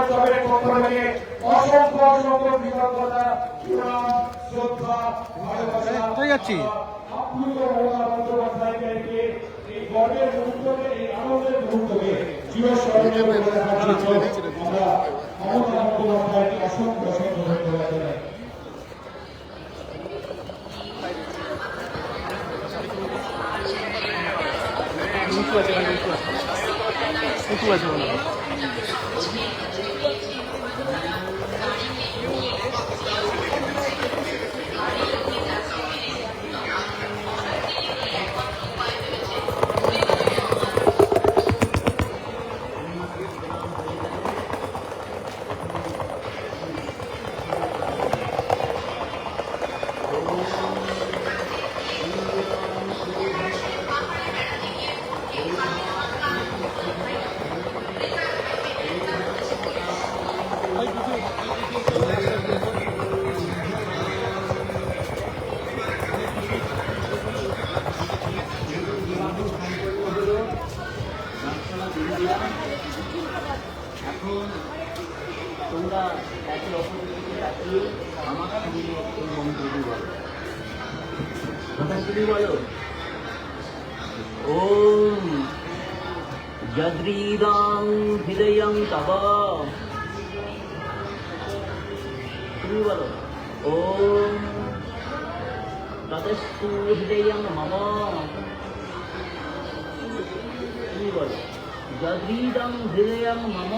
ক্লাবের পক্ষ থেকে অসংখ্য অসংখ্য কৃতজ্ঞতা প্রণাম শ্রদ্ধা ভালোবাসা যাচ্ছি? আপ্লুত মমতা বন্দ্যোপাধ্যায়কে এই গর্বের মুহূর্তকে এই আনন্দের মুহূর্তকে চিরস্মরণীয় করে রাখার জন্য আমরা ခုပဲဆိုတော့ এখন তোমরা একে তাকিয়ে সঙ্গে এই মন্ত্রটি বলো। কথাগুলি বলো। ওম যদ্রীদাং হৃদয়ং তব। তুমি বলো। ওম ততস্তু হৃদয়ং মম। তুমি বলো। যদ্রীদং হৃদয়ং মম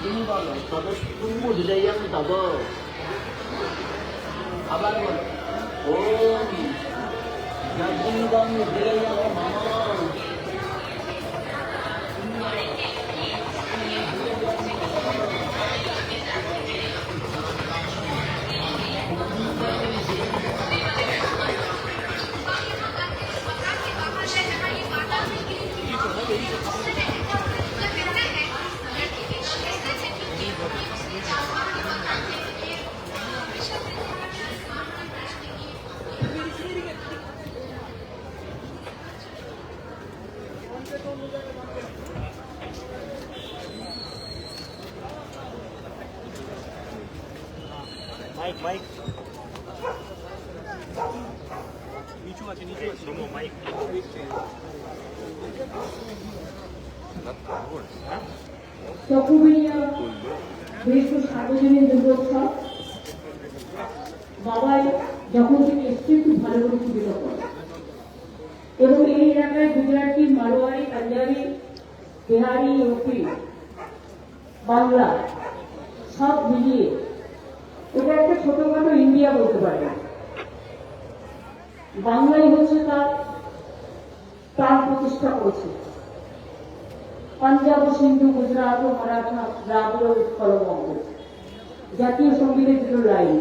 তুমি বলো তদস্তু হৃদয়ং তব আবার বলো ওম যদ্রীদং হৃদয়ং মম মাইক মাইক নিচু আছে নিচু আছে। মাইক সার্বজনীন দুর্গোৎসব। বাবাই যখন থেকে এসছে খুব ভালো করে সুবিধা এবং এই এলাকায় গুজরাটি মারোয়ারি পাঞ্জাবি, বিহারি, ইউপি, বাংলা সব মিলিয়ে। এটা একটা ছোটখাটো ইন্ডিয়া বলতে পারে বাংলাই হচ্ছে তার প্রাণ প্রতিষ্ঠা করেছে। পাঞ্জাব ও সিন্ধু, গুজরাট ও মারাঠা ও উৎকলবঙ্গ জাতীয় সঙ্গীতের দুটো লাইন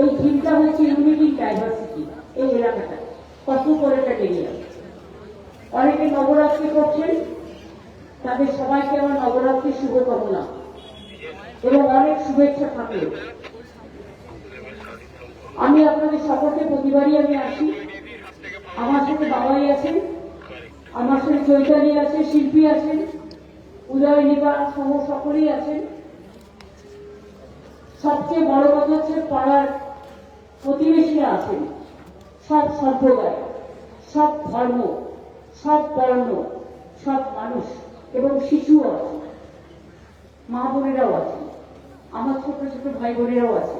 এই থিমটা হচ্ছে ইউনিটি ডাইভার্সিটি এই এলাকাটা কসমোপলিটন এরিয়া অনেকে নবরাত্রি করছেন, তাদের সবাইকে আমার নবরাত্রির শুভকামনা এবং অনেক শুভেচ্ছা থাকে আমি আপনাদের সকলকে প্রতিবারই আমি আসি। আমার সাথে বাবাই আছেন, আমার সাথে চৈতালি আছে শিল্পী আছেন, উদয় নিবাস সহ সকলেই আছেন। সবচেয়ে বড় কথা হচ্ছে পাড়ার প্রতিবেশীরা আছেন। সব সম্প্রদায়, সব ধর্ম, সব বর্ণ, সব মানুষ এবং শিশুও আছে। মা বোনেরাও আছে, আমার ছোট ছোট ভাই বোনেরাও আছে।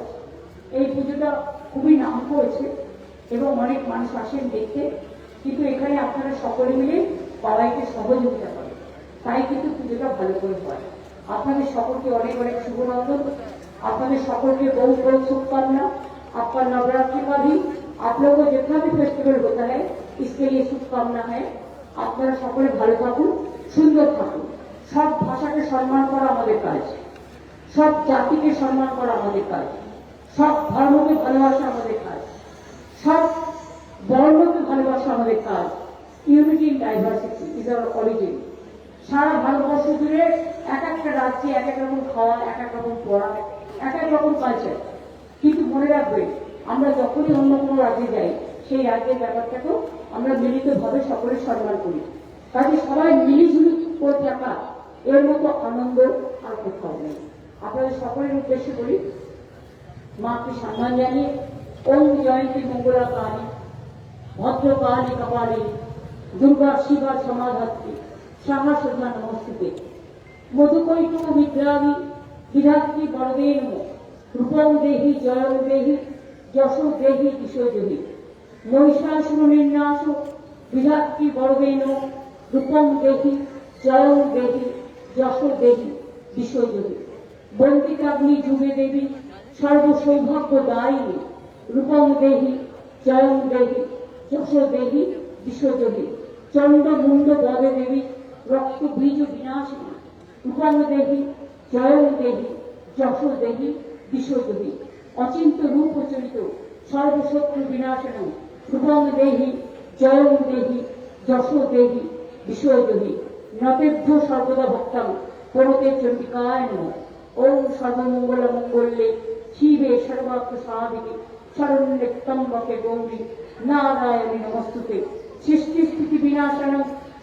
এই পুজোটা খুবই নাম করেছে এবং অনেক মানুষ আসেন দেখতে, কিন্তু এখানে আপনারা সকলে মিলে বাবাইকে সহযোগিতা করেন। তাই কিন্তু পুজোটা ভালো করে হয়। আপনাদের সকলকে অনেক অনেক শুভনন্দন। আপনাদের সকলকে বহু বহু শুভকামনা। আপনার নবরাত্রি বাদী आप लोगों को जितना भी फेस्टिवल होता है इसके लिए शुभकामना है আপনারা সকলে ভালো থাকুন সুন্দর থাকুন সব ভাষাকে সম্মান করা আমাদের কাজ সব জাতিকে সম্মান করা আমাদের কাজ সব ধর্মকে ভালোবাসা আমাদের কাজ সব বর্ণকে ভালোবাসা আমাদের কাজ unity in diversity is our origin সারা ভারতবর্ষ জুড়ে এক একটা রাজ্যে এক এক রকম খাওয়া এক এক রকম পড়া এক এক রকম কালচার কিন্তু মনে রাখবেন আমরা যখনই অন্য কোনো রাজ্যে যাই, সেই রাজ্যের ব্যাপারটাকেও আমরা মিলিতভাবে সকলে সম্মান করি। কাজে সবাই মিলিঝুলি করে থাকা, এর মতো আনন্দ আর কোথাও নেই। আপনাদের সকলের উদ্দেশ্যে বলি, মাকে সম্মান জানিয়ে ওম জয়ন্তী মঙ্গলা কালী ভদ্র কালী কপালী, দুর্গা শিবা সমাধাত্রী সাহা সুধা নমস্তুতে। মধুকৈটু বিদ্রাবি বিধাত্রী বড়দেন রূপম দেহি, জয়ম দেহি যশো দেহি কিশোদেহি মহিষাসুর নির্নাশ বিধাত্রী বড়দেন রূপম দেহি জয়ম দেহি যশো দেহি বিশ্বদেহি বন্দিকাগ্নি যুগে দেবী সর্বসৌভাগ্য দায়িনী রূপম দেহি জয়ম দেহি যশ দেহি বিশ্বদেবী চন্ড মুন্ড বদে দেবী, রক্ত বীজ বিনাশিনী। রূপম দেহি জয়ম দেহি যশ দেহি বিশ্বদেবী অচিন্ত রূপ চরিত সর্বশত্রু বিনাশন রূপম দেহি জয়ম দেহি, যশ দেহি বিশ্বদেবী নতেভ্য সর্বদা ভক্তাম পরতে চণ্ডিকায় নমঃ। ওম সর্বমঙ্গল মঙ্গলে শিবে সর্বাত্ম সাধিকে শরণ্যে ত্রম্বকে গৌরী, নারায়ণী নমস্তুতে। সৃষ্টি স্থিতি বিনাশন,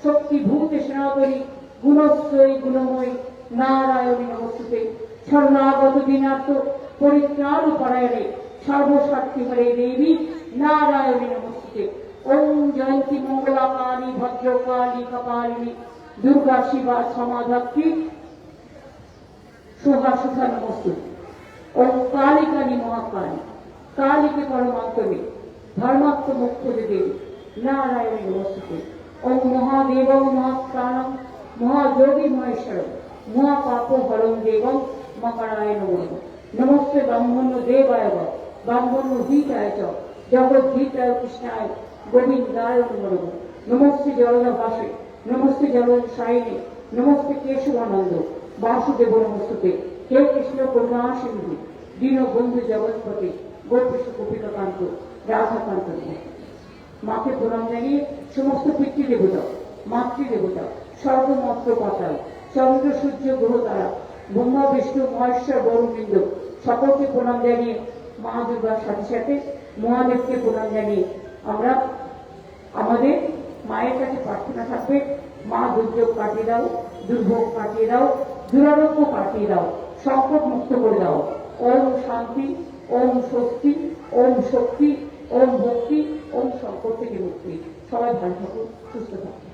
শক্তি ভূতে সনাতনী গুণশ্রয়ী গুণময়ী, নারায়ণী নমস্তুতে। শরণাগত দিনার্থ পরিত্রাণ পরায়ণে সর্বশক্তি হরে দেবী নারায়ণী নমস্তুতে ওম জয়ন্তী মঙ্গলা কালী ভদ্র কালী কপালিনী দুর্গা শিবা সমাধাত্রী শোভা সুখা নমস্তুত ওম কালিকানি মহাকালী কালীকে পরমাত্মে ধর্মাত্ম মুখ্য দেবী নারায়ণী নমস্তুতে ওম মহাদেব মহাপ্রাণম মহাযোগী মহেশ্বর মহাপাপ হরম দেবম মকরায় নমঃ নমস্তে ব্রাহ্মণ দেবায় ব, ব্রাহ্মণ হিতায় চ জগৎ হিতায় কৃষ্ণায় গোবিন্দায় নমঃ নমস্তে জলদাসে নমস্তে জল সাইনে নমস্তে কেশবানন্দ বাসুদেব নমস্তুতে হে কৃষ্ণ করুণা সিন্ধু দীনবন্ধু জগৎপতি গোপীশ গোপিকাকান্ত রাধাকান্ত মাকে প্রণাম জানিয়ে সমস্ত পিতৃ দেবতা মাতৃ দেবতা সর্বমাত্র পাতাল চন্দ্র সূর্য গ্রহ তারা ব্রহ্মা বিষ্ণু মহেশ্বর বরুণবৃন্দ সকলকে প্রণাম জানিয়ে মা দুর্গার সাথে সাথে মহাদেবকে প্রণাম জানিয়ে আমরা আমাদের মায়ের কাছে প্রার্থনা থাকবে, মা দুর্যোগ কাটিয়ে দাও, দুর্ভোগ কাটিয়ে দাও, দুরারোগ্য কাটিয়ে দাও, সংকট মুক্ত করে দাও। ওম শান্তি, ওম স্বস্তি, ওম শক্তি, ওম ভক্তি, ওম সংকট থেকে মুক্তি। সবাই ভালো থাকুন, সুস্থ থাকুন।